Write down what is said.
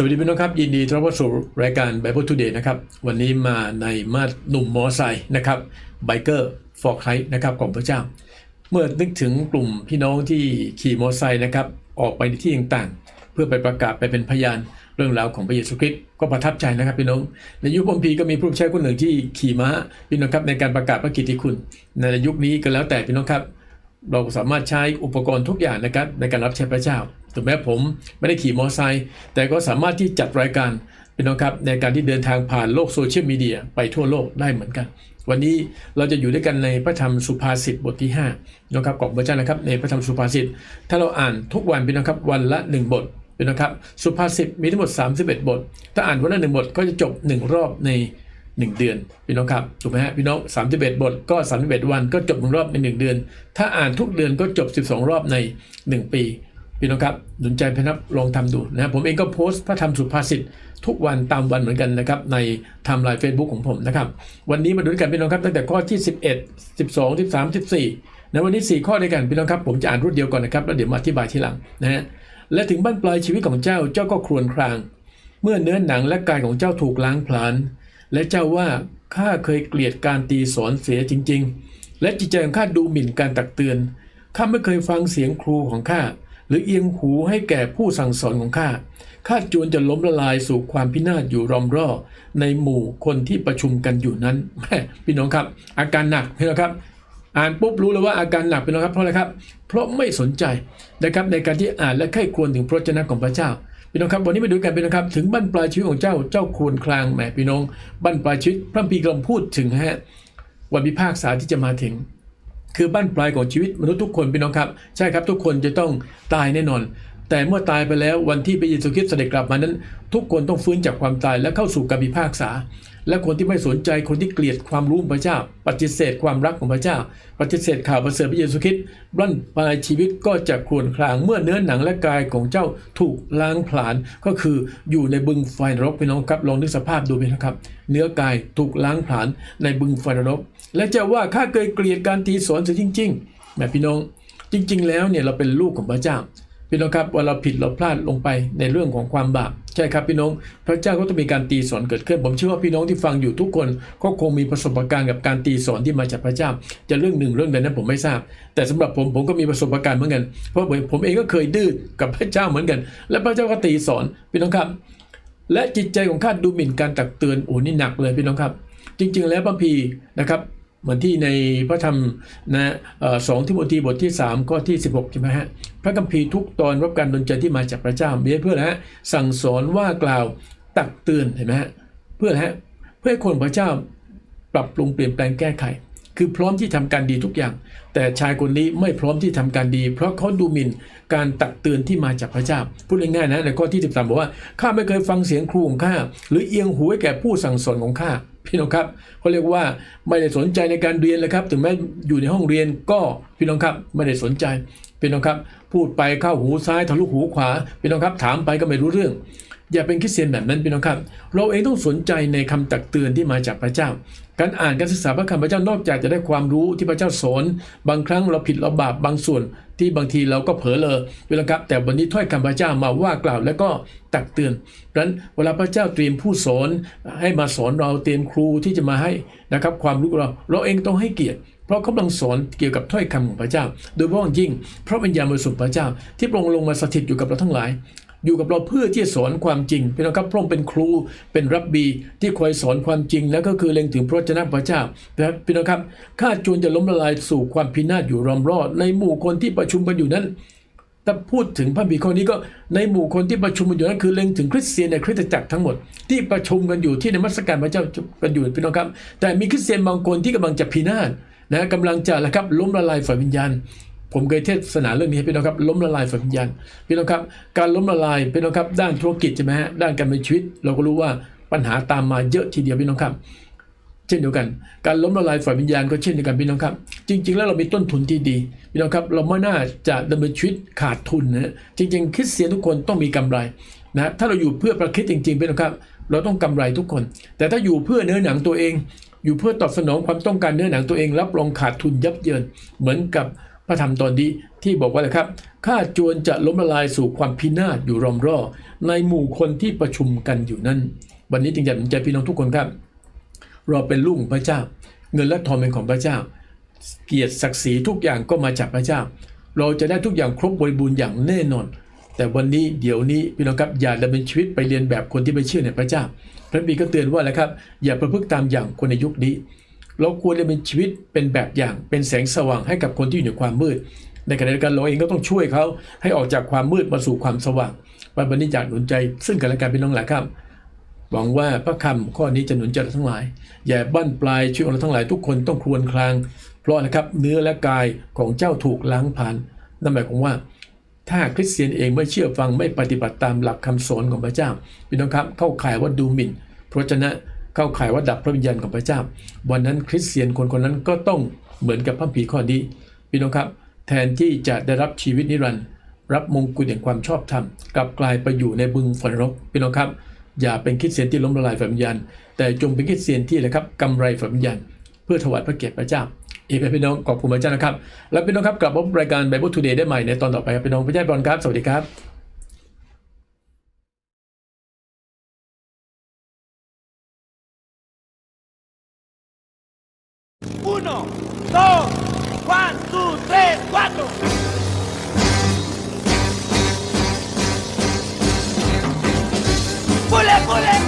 สวัสดีพี่น้องครับ ยินดีต้อนรับสู่รายการ Bible Today นะครับ วันนี้มาในมาดหนุ่มมอไซค์นะครับไบเกอร์ฟอร์ไคนะครับของพระเจ้า เมื่อนึกถึงกลุ่มพี่น้องที่ขี่มอไซค์นะครับออกไปในที่ต่างๆ เพื่อไปประกาศไปเป็นพยานเรื่องราวของพระเยซูคริสต์ก็ประทับใจนะครับพี่น้อง ในยุคพมพีก็มีผู้ใช้คนหนึ่งที่ขี่ม้าพี่น้องครับในการประกาศพระกิตติคุณ ในยุคนี้ก็แล้วแต่พี่น้องครับ เราสามารถใช้อุปกรณ์ทุกอย่างนะครับในการรับใช้พระเจ้าถึงแม้ผมไม่ได้ขี่มอเตอร์ไซค์แต่ก็สามารถที่จัดรายการเป็นน้องครับในการที่เดินทางผ่านโลกโซเชียลมีเดียไปทั่วโลกได้เหมือนกัน วันนี้เราจะอยู่ด้วยกันในพระธรรมสุภาษิตบทที่5นะครับของพระเจ้านะครับในพระธรรมสุภาษิตถ้าเราอ่านทุกวันเป็นน้องครับวันละ 1 บทเป็นน้องครับสุภาษิตมีทั้งหมด 31 บท ถ้าอ่านวันละหนึ่งบทก็จะจบ 1 รอบใน 1 เดือนพี่น้องครับถูกไหมฮะพี่น้อง31บทก็31วันก็จบหนึ่งรอบใน 1 เดือน ถ้าอ่านทุกเดือนก็จบ 12 รอบใน 1 ปีพี่น้องครับสนใจพนับลองทำดูนะผมเองก็โพสต์พระธรรมสุภาษิตทุกวันตามวันเหมือนกันนะครับในไทม์ไลน์เฟซบุ๊กของผมนะครับวันนี้มาดูด้วยกันพี่น้องครับตั้งแต่ข้อที่ 11 12 13 14นะวันนี้ 4 ข้อด้วยกันพี่น้องครับผมจะอ่านรวดเดียวก่อนนะครับแล้วเดี๋ยวมาอธิบายทีหลังนะฮะและถึงบ้านปลายชีวิตของเจ้าเจ้าก็ครวญคราง เมื่อเนื้อหนังและกายของเจ้าถูกล้างผลาญ และเจ้าว่าข้าเคยเกลียดการตีสอนเสียจริง ๆ และจิตใจของข้าดูหมิ่นการตักเตือนข้าไม่เคยฟังเสียงครูของข้าหรือเอียงหูให้แก่ผู้สั่งสอนของข้าข้าจวนจะล้มละลายสู่ความพินาศอยู่รอมรอในหมู่คนที่ประชุมกันอยู่นั้นแม่พี่น้องครับ อาการหนักพี่น้องครับ อ่านปุ๊บรู้เลยว่าอาการหนักเป็นนะครับเพราะอะไรครับ เพราะไม่สนใจนะครับในการที่อ่านและใคร่ควรถึงพระเจ้าของพระเจ้า พี่น้องครับวันนี้มาดูกันพี่น้องครับ ถึงบั้นปลายชีวิตของเจ้าเจ้าควรคลางแหมพี่น้องบั้นปลายชีวิตพระพีกำลังพูดถึงฮะวันพิพากษาที่จะมาถึง คือบั้นปลายของชีวิตมนุษย์ทุกคนพี่น้องครับ ใช่ครับทุกคนจะต้องตายแน่นอน แต่เมื่อตายไปแล้ววันที่พระเยซูคริสต์เสด็จกลับมานั้น ทุกคนต้องฟื้นจากความตายและเข้าสู่การพิพากษา และคนที่ไม่สนใจคนที่เกลียดความรู้ของพระเจ้า ปฏิเสธความรักของพระเจ้า ปฏิเสธข่าวประเสริฐพระเยซูคริสต์บั้นปลายชีวิตก็จะควญครางเมื่อเนื้อหนังและกายของเจ้าถูกล้างผลาญก็คืออยู่ในบึงไฟนรกพี่น้องครับลองนึกสภาพดูพี่นะครับ เนื้อกายถูกล้างผลาญในบึงไฟนรก และจะว่าข้าเคยเกลียดการตีสอนเสียจริงๆแม่พี่น้องจริง ๆ แล้วเนี่ยเราเป็นลูกของพระเจ้า พี่น้องครับว่าเราผิดเราพลาดลงไปในเรื่องของความบาปใช่ครับพี่น้อง พระเจ้าก็ต้องมีการตีสอนเกิดขึ้น ผมเชื่อว่าพี่น้องที่ฟังอยู่ทุกคน ก็คงมีประสบการณ์กับการตีสอนที่มาจากพระเจ้า จะเรื่องหนึ่งเรื่องใดนั้นผมไม่ทราบ แต่สำหรับผมผมก็มีประสบการณ์เหมือนกัน เพราะผมเองก็เคยดื้อกับพระเจ้าเหมือนกัน และพระเจ้าก็ตีสอนพี่น้องครับ และจิตใจของข้าดูหมิ่นการตักเตือนโอ้นี่หนักเลยพี่น้องครับ จริง ๆ แล้วพระพีนะครับ เหมือนที่ในพระธรรมนะสองทิโมธีบทที่ 3 ข้อที่ 16ใช่ไหมฮะพระคัมภีร์ทุกตอนรับการดลใจที่มาจากพระเจ้ามีเพื่อนะฮะสั่งสอนว่ากล่าวตักเตือนเห็นไหมฮะเพื่อนะฮะเพื่อให้คนพระเจ้าปรับปรุงเปลี่ยนแปลงแก้ไข คือพร้อมที่ทำการดีทุกอย่าง แต่ชายคนนี้ไม่พร้อมที่ทำการดี เพราะเขาดูหมิ่นการตักเตือนที่มาจากพระเจ้าพูดง่ายๆนะในข้อที่ 13บอกว่าข้าไม่เคยฟังเสียงครูของข้าหรือเอียงหูให้แก่ผู้สั่งสอนของข้า พี่น้องครับเขาเรียกว่าไม่ได้สนใจในการเรียนเลยครับ ถึงแม้อยู่ในห้องเรียนก็พี่น้องครับไม่ได้สนใจพี่น้องครับ พูดไปเข้าหูซ้ายทะลุหูขวาพี่น้องครับถามไปก็ไม่รู้เรื่อง อย่าเป็นคริสเตียนแบบนั้นพี่น้องครับ เราเองต้องสนใจในคำตักเตือนที่มาจากพระเจ้า การอ่านการศึกษาพระคำพระเจ้านอกจากจะได้ความรู้ที่พระเจ้าสอนบางครั้งเราผิดเราบาปบางส่วน ที่บางทีเราก็เผลอเลยพี่น้องครับ แต่วันนี้ถ้อยคำพระเจ้ามาว่ากล่าวแล้วก็ตักเตือนดังนั้นเวลาพระเจ้าเตรียมผู้สอนให้มาสอนเราเตรียมครูที่จะมาให้นะครับ ความรู้เราเราเองต้องให้เกียรติเพราะเขากำลังสอนเกี่ยวกับถ้อยคำของพระเจ้า โดยเฉพาะองยิ่งเพราะวิญญาณบริสุทธิ์พระเจ้า ที่พระองค์ลงมาสถิตอยู่กับเราทั้งหลาย อยู่กับเราเพื่อที่สอนความจริงพี่น้องครับพระองค์เป็นครูเป็นรับบีที่คอยสอนความจริงแล้วก็คือเล็งถึงพระเจ้าพระเจ้านะครับพี่น้องครับข้าจวนจะล้มละลายสู่ความพินาศอยู่รอมรอด ในหมู่คนที่ประชุมกันอยู่นั้นถ้าพูดถึงพระบีข้อนี้ก็ในหมู่คนที่ประชุมกันอยู่นั้นคือเล็งถึงคริสเตียนในคริสตจักรทั้งหมดที่ประชุมกันอยู่ที่ในมัสการพระเจ้ากันอยู่พี่น้องครับ แต่มีคริสเตียนบางคนที่กำลังจะพินาศนะกำลังจะละครับล้มละลายฝ่ายวิญญาณ ผมเคยเทศนาเรื่องนี้ให้พี่น้องครับล้มละลายฝ่ายวิญญาณพี่น้องครับ การล้มละลายพี่น้องครับ ด้านธุรกิจใช่ไหมฮะด้านการเป็นชีวิต เราก็รู้ว่าปัญหาตามมาเยอะทีเดียวพี่น้องครับ เช่นเดียวกัน การล้มละลายฝ่ายวิญญาณก็เช่นเดียวกันพี่น้องครับ จริง ๆ แล้วเรามีต้นทุนที่ดีพี่น้องครับ เราไม่น่าจะดำเนินชีวิตขาดทุนนะจริง ๆคริสเตียนทุกคนต้องมีกำไรนะถ้าเราอยู่เพื่อประคิดจริงๆพี่น้องครับ เราต้องกำไรทุกคน แต่ถ้าอยู่เพื่อเนื้อหนังตัวเอง อยู่เพื่อตอบสนองความต้องการเนื้อหนังตัวเอง รับรองขาดทุนยับเยินเหมือนกับ พระธรรมตอนนี้ที่บอกว่าอะไรครับ ข้าจวนจะล้มละลายสู่ความพินาศอยู่รอมรอในหมู่คนที่ประชุมกันอยู่นั้น วันนี้จึงอยากหนุนใจพี่น้องทุกคนครับ เราเป็นลูกของพระเจ้า เงินและทองเป็นของพระเจ้า เกียรติศักดิ์ศรีทุกอย่างก็มาจากพระเจ้า เราจะได้ทุกอย่างครบบริบูรณ์อย่างแน่นอน แต่วันนี้เดี๋ยวนี้พี่น้องครับอย่าดำเนินชีวิตไปเรียนแบบคนที่ไม่เชื่อในพระเจ้า พระบีร์ก็เตือนว่าแหละครับ อย่าประพฤติตามอย่างคนในยุคนี้ เราควรจะเป็นชีวิตเป็นแบบอย่างเป็นแสงสว่างให้กับคนที่อยู่ในความมืด ในขณะเดียวกันเราเองก็ต้องช่วยเขาให้ออกจากความมืดมาสู่ความสว่างวันนี้อยากหนุนใจ ซึ่งกันและกันพี่น้องหลายครับหวังว่าพระคำข้อนี้จะหนุนใจเราทั้งหลาย อย่าบั้นปลายชีวิตเราทั้งหลายทุกคนต้องครวญคราง เพราะนะครับเนื้อและกายของเจ้าถูกล้างผ่านนั่นหมายความว่า ถ้าคริสเตียนเองไม่เชื่อฟังไม่ปฏิบัติตามหลักคำสอนของพระเจ้าพี่น้องครับเข้าข่ายว่าดูหมิ่น เพราะฉะนั้น เข้าข่ายว่าดับพระวิญญาณของพระเจ้า วันนั้นคริสเตียนคนคนนั้นก็ต้องเหมือนกับพระผีข้อนี้พี่น้องครับแทนที่จะได้รับชีวิตนิรันดร์รับมงกุฎแห่งความชอบธรรมกลับกลายไปอยู่ในบึงไฟนรกพี่น้องครับ อย่าเป็นคริสเตียนที่ล้มละลายฝ่ายวิญญาณ แต่จงเป็นคริสเตียนที่นะครับกำไรฝ่ายวิญญาณ เพื่อถวายพระเกียรติพระเจ้าเอเมนพี่น้องขอบคุณพระเจ้านะครับ และพี่น้องครับกลับพบรายการ Bible Today ได้ใหม่ในตอนต่อไปครับพี่น้องพระเจ้าบอลครับ สวัสดีครับ Uno, dos, one, two, tres, cuatro. ¡Pule, pule!